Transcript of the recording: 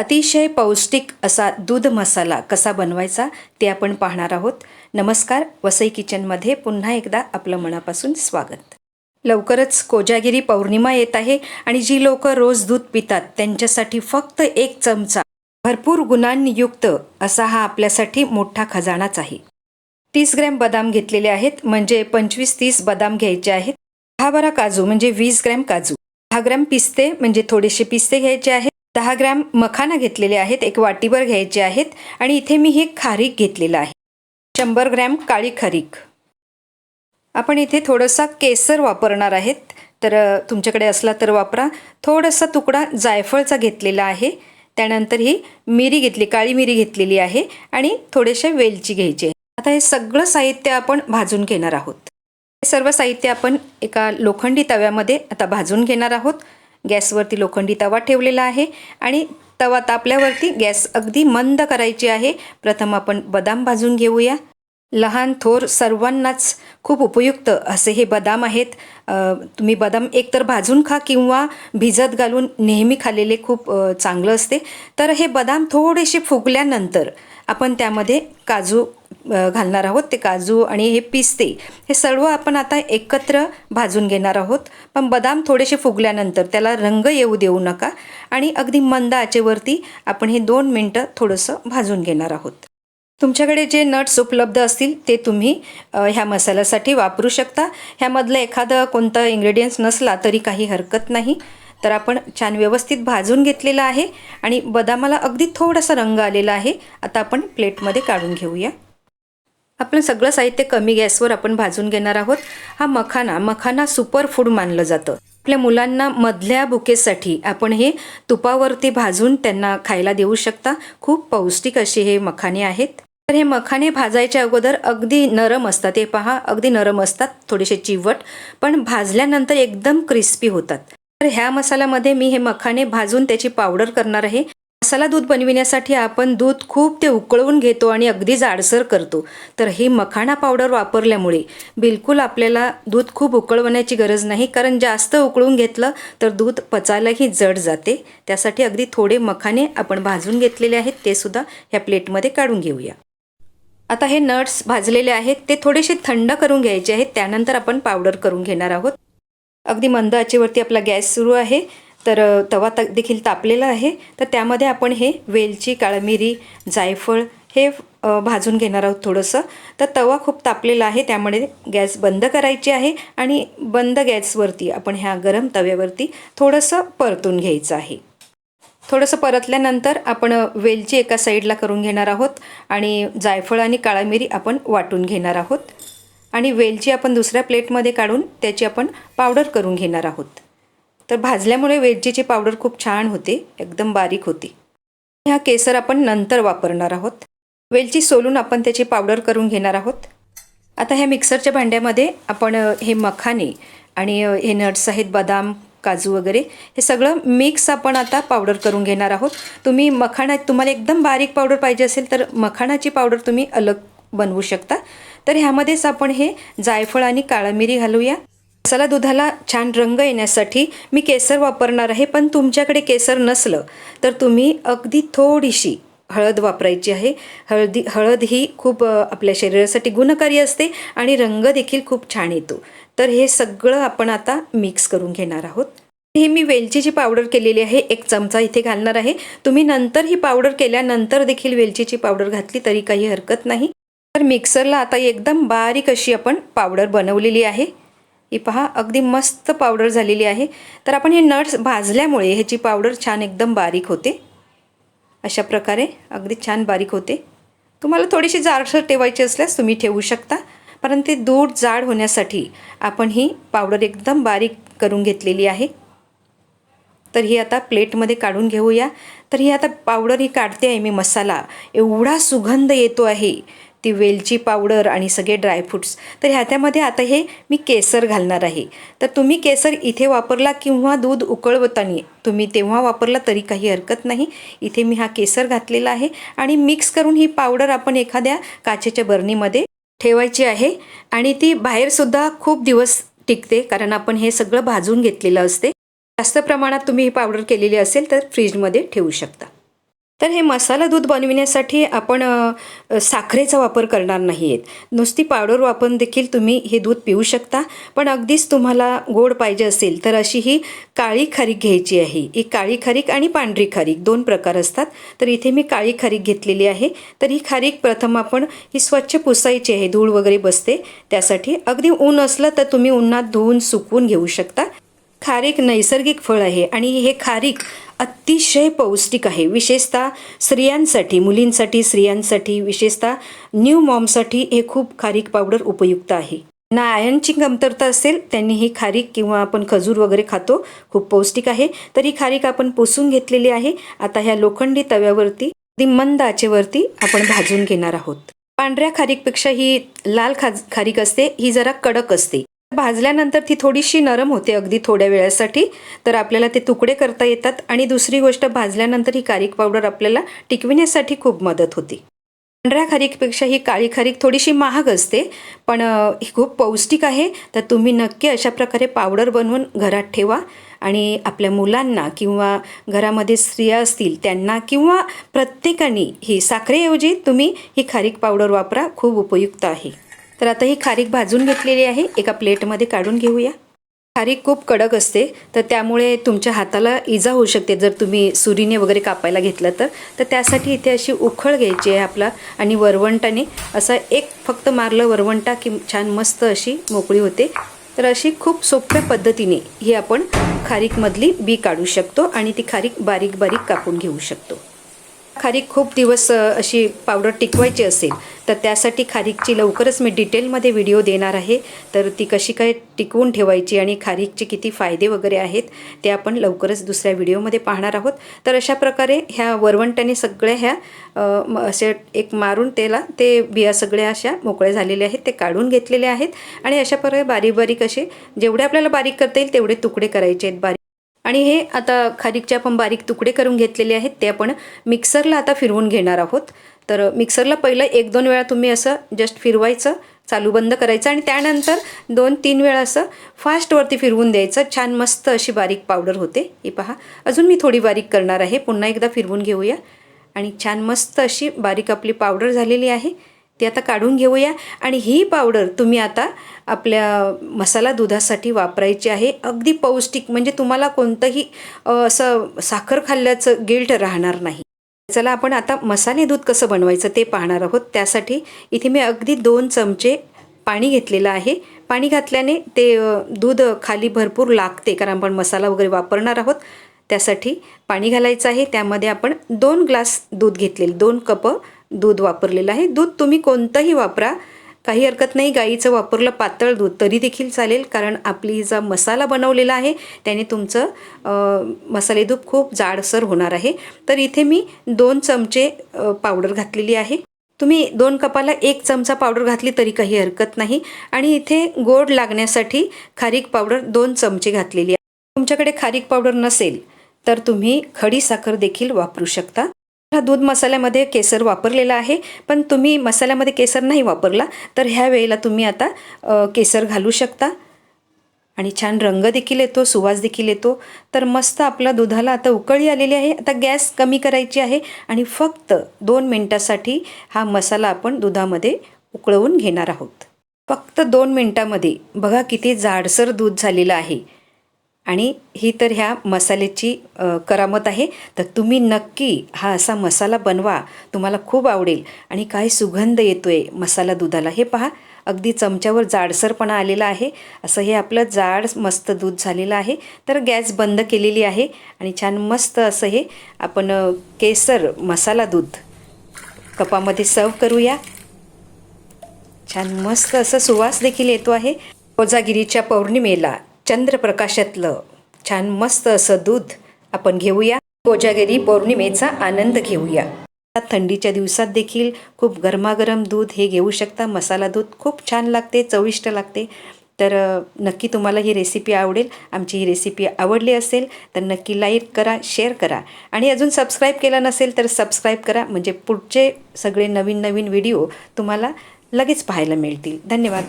अतिशय पौष्टिक असा दूध मसाला कसा बनवायचा ते आपण पाहणार आहोत. नमस्कार वसई किचनमध्ये पुन्हा एकदा आपलं मनापासून स्वागत. लवकरच कोजागिरी पौर्णिमा येत आहे आणि जी लोक रोज दूध पितात त्यांच्यासाठी फक्त एक चमचा भरपूर गुणांयुक्त असा हा आपल्यासाठी मोठा खजानाच आहे. तीस ग्रॅम बदाम घेतलेले आहेत म्हणजे पंचवीस तीस बदाम घ्यायचे आहेत. दहा बारा काजू म्हणजे वीस ग्रॅम काजू. दहा ग्रॅम पिस्ते म्हणजे थोडेसे पिस्ते घ्यायचे आहेत. दहा ग्रॅम मखाना घेतलेले आहेत एक वाटीभर घ्यायचे आहेत आणि इथे मी हे खारीक घेतलेलं आहे. शंभर ग्रॅम काळी खारीक. आपण इथे थोडंसा केसर वापरणार आहेत. तर तुमच्याकडे असला तर वापरा. थोडासा तुकडा जायफळचा घेतलेला आहे. त्यानंतर ही मिरी घेतली काळी मिरी घेतलेली आहे आणि थोडेसे वेलची घ्यायची आहे आता हे सगळं साहित्य आपण भाजून घेणार आहोत. हे सर्व साहित्य आपण एका लोखंडी तव्यामध्ये आता भाजून घेणार आहोत. गॅसवरती लोखंडी तवा ठेवलेला आहे आणि तवा तापल्यावरती गॅस अगदी मंद करायची आहे. प्रथम आपण बदाम भाजून घेऊया. लहान थोर सर्वांनाच खूप उपयुक्त असे हे बदाम आहेत. तुम्ही बदाम एकतर भाजून खा किंवा भिजत घालून नेहमी खाल्लेले खूप चांगलं असते. तर हे बदाम थोडेसे फुगल्यानंतर आपण त्यामध्ये काजू घालणार आहोत. ते काजू आणि हे पिस्ते हे सर्व आपण आता एकत्र भाजून घेणार आहोत. पण बदाम थोडेसे फुगल्यानंतर त्याला रंग येऊ देऊ नका आणि अगदी मंद आचेवरती आपण हे दोन मिनटं थोडंसं भाजून घेणार आहोत. तुमच्याकडे जे नट्स उपलब्ध असतील ते तुम्ही ह्या मसाल्यासाठी वापरू शकता. ह्यामधलं एखादं कोणतं इंग्रेडियन्स नसला तरी काही हरकत नाही. तर आपण छान व्यवस्थित भाजून घेतलेलं आहे आणि बदामाला अगदी थोडासा रंग आलेला आहे. आता आपण प्लेटमध्ये काढून घेऊया. आपलं सगळं साहित्य कमी गॅसवर आपण भाजून घेणार आहोत. हा मखाना मखाना सुपर फूड मानलं जातं. आपल्या मुलांना मधल्या बुकेसाठी आपण हे तुपावरती भाजून त्यांना खायला देऊ शकता. खूप पौष्टिक असे हे मखाने आहेत. तर हे मखाने भाजायच्या अगोदर अगदी नरम असतात. हे पहा अगदी नरम असतात थोडेसे चिवट पण भाजल्यानंतर एकदम क्रिस्पी होतात. तर ह्या मसाल्यामध्ये मी हे मखाने भाजून त्याची पावडर करणार आहे. मसाला दूध बनविण्यासाठी आपण दूध खूप ते उकळवून घेतो आणि अगदी जाडसर करतो. तर ही मखाणा पावडर वापरल्यामुळे बिलकुल आपल्याला दूध खूप उकळवण्याची गरज नाही. कारण जास्त उकळून घेतलं तर दूध पचायलाही जड जाते. त्यासाठी अगदी थोडे मखाने आपण भाजून घेतलेले आहेत ते सुद्धा ह्या प्लेटमध्ये काढून घेऊया. आता हे नट्स भाजलेले आहेत ते थोडेसे थंड करून घ्यायचे आहेत त्यानंतर आपण पावडर करून घेणार आहोत. अगदी मंद आचेवरती आपला गॅस सुरू आहे तर तवा त देखील तापलेला आहे तर त्यामध्ये आपण हे वेलची काळमिरी जायफळ हे भाजून घेणार आहोत थोडंसं. तर तवा खूप तापलेला आहे त्यामुळे गॅस बंद करायची आहे आणि बंद गॅसवरती आपण ह्या गरम तव्यावरती थोडंसं परतून घ्यायचं आहे. थोडंसं परतल्यानंतर आपण वेलची एका साईडला करून घेणार आहोत आणि जायफळ आणि काळा मिरी आपण वाटून घेणार आहोत. आणि वेलची आपण दुसऱ्या प्लेटमध्ये काढून त्याची आपण पावडर करून घेणार आहोत. तर भाजल्यामुळे वेलचीची पावडर खूप छान होते एकदम बारीक होते. ह्या केसर आपण नंतर वापरणार आहोत. वेलची सोलून आपण त्याची पावडर करून घेणार आहोत. आता ह्या मिक्सरच्या भांड्यामध्ये आपण हे मखाने आणि हे नट्स आहेत बदाम काजू वगैरे हे सगळं मिक्स आपण आता पावडर करून घेणार आहोत. तुम्ही मखाणा तुम्हाला एकदम बारीक पावडर पाहिजे असेल तर मखाणाची पावडर तुम्ही अलग बनवू शकता. तर ह्यामध्येच आपण हे जायफळ आणि काळा मिरी घालूया. मसाला दुधाला छान रंग येण्यासाठी मी केसर वापरणार आहे पण तुमच्याकडे केसर नसलं तर तुम्ही अगदी थोडीशी हळद वापरायची आहे. हळदी हळद ही खूप आपल्या शरीरासाठी गुणकारी असते आणि रंग देखील खूप छान येतो. तर हे सगळं आपण आता मिक्स करून घेणार आहोत. हे मी वेलचीची पावडर केलेली आहे. एक चमचा इथे घालणार आहे. तुम्ही नंतर ही पावडर केल्यानंतर देखील वेलचीची पावडर घातली तरी काही हरकत नाही. तर मिक्सरला आता एकदम बारीक अशी आपण पावडर बनवलेली आहे. ही पहा अगदी मस्त पावडर झालेली आहे. तर आपण हे नट्स भाजल्यामुळे ह्याची पावडर छान एकदम बारीक होते. अशा प्रकारे अगदी छान बारीक होते. तुम्हाला थोडीशी जाडसर ठेवायची असल्यास तुम्ही ठेवू शकता. परंतु ते दूध जाड होण्यासाठी आपण ही पावडर एकदम बारीक करून घेतलेली आहे. तर ही आता प्लेटमध्ये काढून घेऊया. तर ही आता पावडर ही काढते आहे मी मसाला. एवढा सुगंध येतो आहे. ती वेलची पावडर आणि सगळे ड्रायफ्रूट्स तर ह्याच्यामध्ये आता हे मी केसर घालणार आहे. तर तुम्ही केसर इथे वापरला किंवा दूध उकळवताना तुम्ही तेव्हा वापरला तरी काही हरकत नाही. इथे मी हा केसर घातलेला आहे आणि मिक्स करून ही पावडर आपण एखाद्या काचेच्या बरणीमध्ये ठेवायची आहे आणि ती बाहेरसुद्धा खूप दिवस टिकते कारण आपण हे सगळं भाजून घेतलेलं असते. जास्त प्रमाणात तुम्ही ही पावडर केलेली असेल तर फ्रीजमध्ये ठेवू शकता. तर हे मसाला दूध बनविण्यासाठी आपण साखरेचा वापर करणार नाही आहेत नुसती पावडर वापरून देखील तुम्ही हे दूध पिऊ शकता. पण अगदीच तुम्हाला गोड पाहिजे असेल तर अशी ही काळी खारीक घ्यायची आहे. ही काळी खारीक आणि पांढरी खारीक दोन प्रकार असतात. तर इथे मी काळी खारीक घेतलेली आहे. तर ही खारीक प्रथम आपण ही स्वच्छ पुसायची आहे. धूळ वगैरे बसते. त्यासाठी अगदी ऊन असलं तर तुम्ही उन्हात धुवून सुकवून घेऊ शकता. खारीक नैसर्गिक फळ आहे आणि हे खारीक अतिशय पौष्टिक आहे. विशेषतः स्त्रियांसाठी मुलींसाठी स्त्रियांसाठी विशेषतः न्यू मॉमसाठी हे खूप खारीक पावडर उपयुक्त आहे. ना आयनची कमतरता असेल त्यांनी ही खारीक किंवा आपण खजूर वगैरे खातो खूप पौष्टिक आहे. तर ही खारीक आपण पुसून घेतलेली आहे. आता ह्या लोखंडी तव्यावरती ती मंद आचेवरती आपण भाजून घेणार आहोत. पांढऱ्या खारीकपेक्षा ही लाल खा खारीक असते ही जरा कडक असते. भाजल्यानंतर ती थोडीशी नरम होते अगदी थोड्या वेळासाठी. तर आपल्याला ते तुकडे करता येतात. आणि दुसरी गोष्ट भाजल्यानंतर ही खारीक पावडर आपल्याला टिकविण्यासाठी खूप मदत होते. पांढऱ्या खारीकपेक्षा ही काळी खारीक थोडीशी महाग असते पण ही खूप पौष्टिक आहे. तर तुम्ही नक्की अशा प्रकारे पावडर बनवून घरात ठेवा. आणि आपल्या मुलांना किंवा घरामध्ये स्त्रिया असतील त्यांना किंवा प्रत्येकाने ही साखरेऐवजी तुम्ही ही खारीक पावडर वापरा. खूप उपयुक्त आहे. तर आता ही खारीक भाजून घेतलेली आहे. एका प्लेटमध्ये काढून घेऊया. खारीक खूप कडक असते तर त्यामुळे तुमच्या हाताला इजा होऊ शकते जर तुम्ही सुरीने वगैरे कापायला घेतलं तर. तर त्यासाठी इथे अशी उखळ घ्यायची आहे आपला आणि वरवंटाने असं एक फक्त मारलं वरवंटा की छान मस्त अशी मोकळी होते. तर अशी खूप सोप्या पद्धतीने ही आपण खारीकमधली बी काढू शकतो आणि ती खारीक बारीक बारीक कापून घेऊ शकतो. खारीक खूप दिवस अशी पावडर टिकवायची असेल तर त्यासाठी खारीकची लवकरच मी डिटेलमध्ये व्हिडिओ देणार आहे. तर ती कशी काय टिकवून ठेवायची आणि खारीकचे किती फायदे वगैरे आहेत ते आपण लवकरच दुसऱ्या व्हिडिओमध्ये पाहणार आहोत. तर अशा प्रकारे ह्या वरवंटाने सगळ्या ह्या म- असे एक मारून त्याला ते बिया सगळ्या अशा मोकळ्या झालेल्या आहेत ते काढून घेतलेले आहेत. आणि अशा प्रकारे बारीक बारीक असे जेवढे आपल्याला बारीक करता येईल तेवढे तुकडे करायचे आहेत. बारीक आणि हे आता खारीकचे आपण बारीक तुकडे करून घेतलेले आहेत ते आपण मिक्सरला आता फिरवून घेणार आहोत. तर मिक्सरला पहिलं एक दोन वेळा तुम्ही असं जस्ट फिरवायचं चालू बंद करायचं आणि त्यानंतर दोन तीन वेळा असं फास्टवरती फिरवून द्यायचं. छान मस्त अशी बारीक पावडर होते. ही पहा अजून मी थोडी बारीक करणार आहे. पुन्हा एकदा फिरवून घेऊया. आणि छान मस्त अशी बारीक आपली पावडर झालेली आहे. ती आता काढून घेऊया. आणि ही पावडर तुम्ही आता आपल्या मसाला दुधासाठी वापरायची आहे. अगदी पौष्टिक म्हणजे तुम्हाला कोणतंही असं साखर खाल्ल्याचं गिल्ट राहणार नाही. चला आपण आता मसाले दूध कसं बनवायचं ते पाहणार आहोत. त्यासाठी इथे मी अगदी दोन चमचे पाणी घेतलेलं आहे. पाणी घातल्याने ते दूध खाली भरपूर लागते कारण आपण मसाला वगैरे वापरणार आहोत. त्यासाठी पाणी घालायचं आहे. त्यामध्ये आपण दोन ग्लास दूध घेतलेले दोन कपं दूध वापरलेलं आहे. दूध तुम्ही कोणतंही वापरा. काही हरकत नाही. गाईचं वापरलं पातळ दूध तरी देखील चालेल. कारण आपली जा मसाला बनवलेला आहे त्याने तुमचं मसाले दूध खूप जाडसर होणार आहे. तर इथे मी दोन चमचे पावडर घातलेली आहे. तुम्ही दोन कपाला एक चमचा पावडर घातली तरी काही हरकत नाही. आणि इथे गोड लागण्यासाठी खारीक पावडर दोन चमचे घातलेली आहे. तुमच्याकडे खारीक पावडर नसेल तर तुम्ही खडी साखर देखील वापरू शकता. हा दूध मसाल्यामध्ये केसर वापरलेला आहे. पण तुम्ही मसाल्यामध्ये केसर नाही वापरला तर ह्या वेळेला तुम्ही आता केसर घालू शकता. आणि छान रंग देखील येतो सुवास देखील येतो. तर मस्त आपला दुधाला आता उकळी आलेली आहे. आता गॅस कमी करायची आहे आणि फक्त दोन मिनटासाठी हा मसाला आपण दुधामध्ये उकळवून घेणार आहोत. फक्त दोन मिनटामध्ये बघा किती जाडसर दूध झालेलं आहे. आणि ही तर ह्या मसाल्याची करामत आहे. तर तुम्ही नक्की हा असा मसाला बनवा. तुम्हाला खूप आवडेल. आणि काय सुगंध येतो आहे मसाला दुधाला. हे पहा अगदी चमच्यावर जाडसरपणा आलेला आहे. असं हे आपलं जाड मस्त दूध झालेलं आहे. तर गॅस बंद केलेली आहे. आणि छान मस्त असं हे आपण केसर मसाला दूध कपामध्ये सर्व करूया. छान मस्त असं सुवास देखील येतो आहे. कोजागिरीच्या पौर्णिमेला. चंद्रप्रकाशातलं. छान मस्त असं दूध आपण घेऊया. कोजागिरी पौर्णिमेचा आनंद घेऊया. थंडीच्या दिवसात देखील खूप गरमागरम दूध हे घेऊ शकता. मसाला दूध खूप छान लागते चविष्ट लागते. तर नक्की तुम्हाला ही रेसिपी आवडेल. आमची ही रेसिपी आवडली असेल तर नक्की लाईक करा शेअर करा. आणि अजून सबस्क्राईब केला नसेल तर सबस्क्राईब करा. म्हणजे पुढचे सगळे नवीन नवीन व्हिडिओ तुम्हाला लगेच पाहायला मिळतील. धन्यवाद.